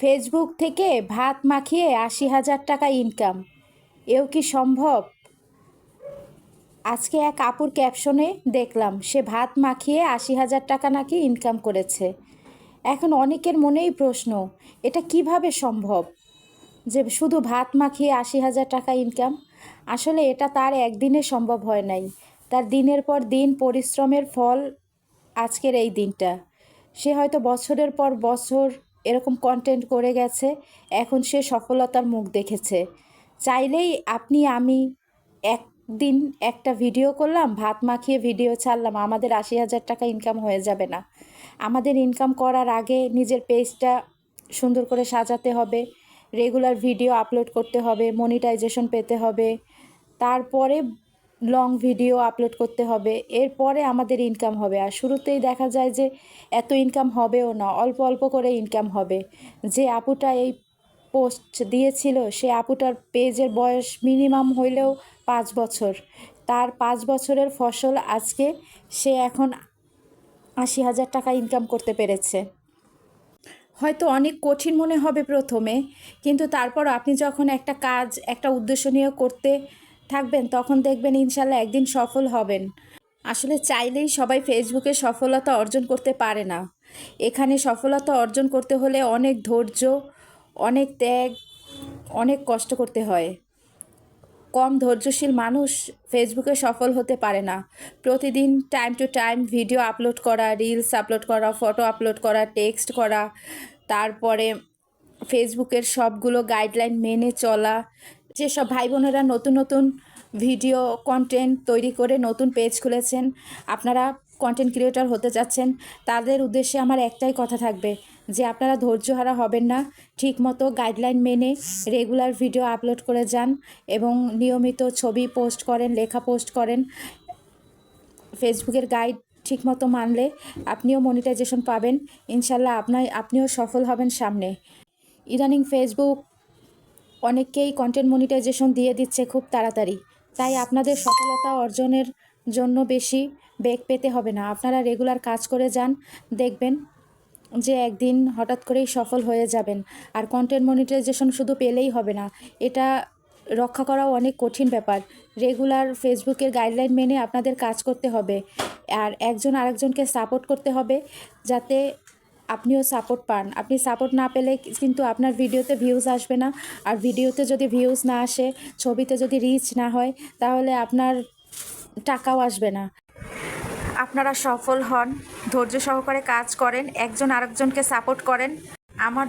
Facebook থেকে ভাত মাখিয়ে আশি হাজার টাকা ইনকাম এও কি সম্ভব? আজকে এক আপুর ক্যাপশনে দেখলাম, সে ভাত মাখিয়ে আশি হাজার টাকা নাকি ইনকাম করেছে। এখন অনেকের মনেই প্রশ্ন, এটা কীভাবে সম্ভব? যে শুধু ভাত মাখিয়ে আশি হাজার টাকা ইনকাম আসলে এটা তার একদিনে সম্ভব হয় নাই। তার দিনের পর দিন পরিশ্রমের ফল আজকের এই দিনটা। সে হয়তো বছরের পর বছর এরকম কন্টেন্ট করে গেছে, এখন সে সফলতার মুখ দেখেছে। চাইলেই আপনি, আমি একদিন একটা ভিডিও করলাম, ভাত মাখিয়ে ভিডিও ছাড়লাম, আমাদের আশি হাজার টাকা ইনকাম হয়ে যাবে না। আমাদের ইনকাম করার আগে নিজের পেজটা সুন্দর করে সাজাতে হবে রেগুলার ভিডিও আপলোড করতে হবে মনিটাইজেশন পেতে হবে। তারপরে লং ভিডিও আপলোড করতে হবে, এরপরে আমাদের ইনকাম হবে। আর শুরুতেই দেখা যায় যে এত ইনকাম হবেও না, অল্প অল্প করে ইনকাম হবে। যে আপুটা এই পোস্ট দিয়েছিল, সে আপুটার পেজের বয়স মিনিমাম হইলেও পাঁচ বছর। তার পাঁচ বছরের ফসল আজকে সে এখন আশি হাজার টাকা ইনকাম করতে পেরেছে। হয়তো অনেক কঠিন মনে হবে প্রথমে, কিন্তু তারপর আপনি যখন একটা কাজ, একটা উদ্দেশ্য নিয়ে করতে থাকবেন, তখন দেখবেন ইনশাল্লাহ একদিন সফল হবেন। আসলে চাইলেই সবাই ফেসবুকে সফলতা অর্জন করতে পারে না। এখানে সফলতা অর্জন করতে হলে অনেক ধৈর্য, অনেক ত্যাগ, অনেক কষ্ট করতে হয়। কম ধৈর্যশীল মানুষ ফেসবুকে সফল হতে পারে না। প্রতিদিন time to time video upload করা রিলস আপলোড করা ফটো আপলোড করা টেক্সট করা, তারপরে ফেসবুকের সবগুলো গাইডলাইন মেনে চলা যেসব ভাই বোনেরা নতুন নতুন ভিডিও কন্টেন্ট তৈরি করে নতুন পেজ খুলেছেন, আপনারা কন্টেন্ট ক্রিয়েটর হতে চাচ্ছেন তাদের উদ্দেশ্যে আমার একটাই কথা থাকবে যে আপনারা ধৈর্যহারা হবেন না, ঠিকমতো গাইডলাইন মেনে রেগুলার ভিডিও আপলোড করে যান এবং নিয়মিত ছবি পোস্ট করেন, লেখা পোস্ট করেন। ফেসবুকের গাইড ঠিকমতো মানলে আপনিও মনিটাইজেশন পাবেন, ইনশাল্লাহ আপনার আপনিও সফল হবেন সামনে। ইদানিং ফেসবুক অনেককেই কন্টেন্ট মনিটাইজেশন দিয়ে দিচ্ছে খুব তাড়াতাড়ি। তাই আপনাদের সফলতা অর্জনের জন্য বেশি বেগ পেতে হবে না। আপনারা রেগুলার কাজ করে যান, দেখবেন যে একদিন হঠাৎ করেই সফল হয়ে যাবেন। আর কন্টেন্ট মনিটাইজেশন শুধু পেলেই হবে না, এটা রক্ষা করাও অনেক কঠিন ব্যাপার। রেগুলার ফেসবুকের গাইডলাইন মেনে আপনাদের কাজ করতে হবে। আর একজন আরেকজনকে সাপোর্ট করতে হবে, যাতে আপনিও সাপোর্ট পান। আপনি সাপোর্ট না পেলে কিন্তু আপনার ভিডিওতে ভিউজ আসবে না। আর ভিডিওতে যদি ভিউজ না আসে, ছবিতে যদি রিচ না হয়, তাহলে আপনার টাকাও আসবে না। আপনারা সফল হন, ধৈর্য সহকারে কাজ করেন, একজন আরেকজনকে সাপোর্ট করেন। আমার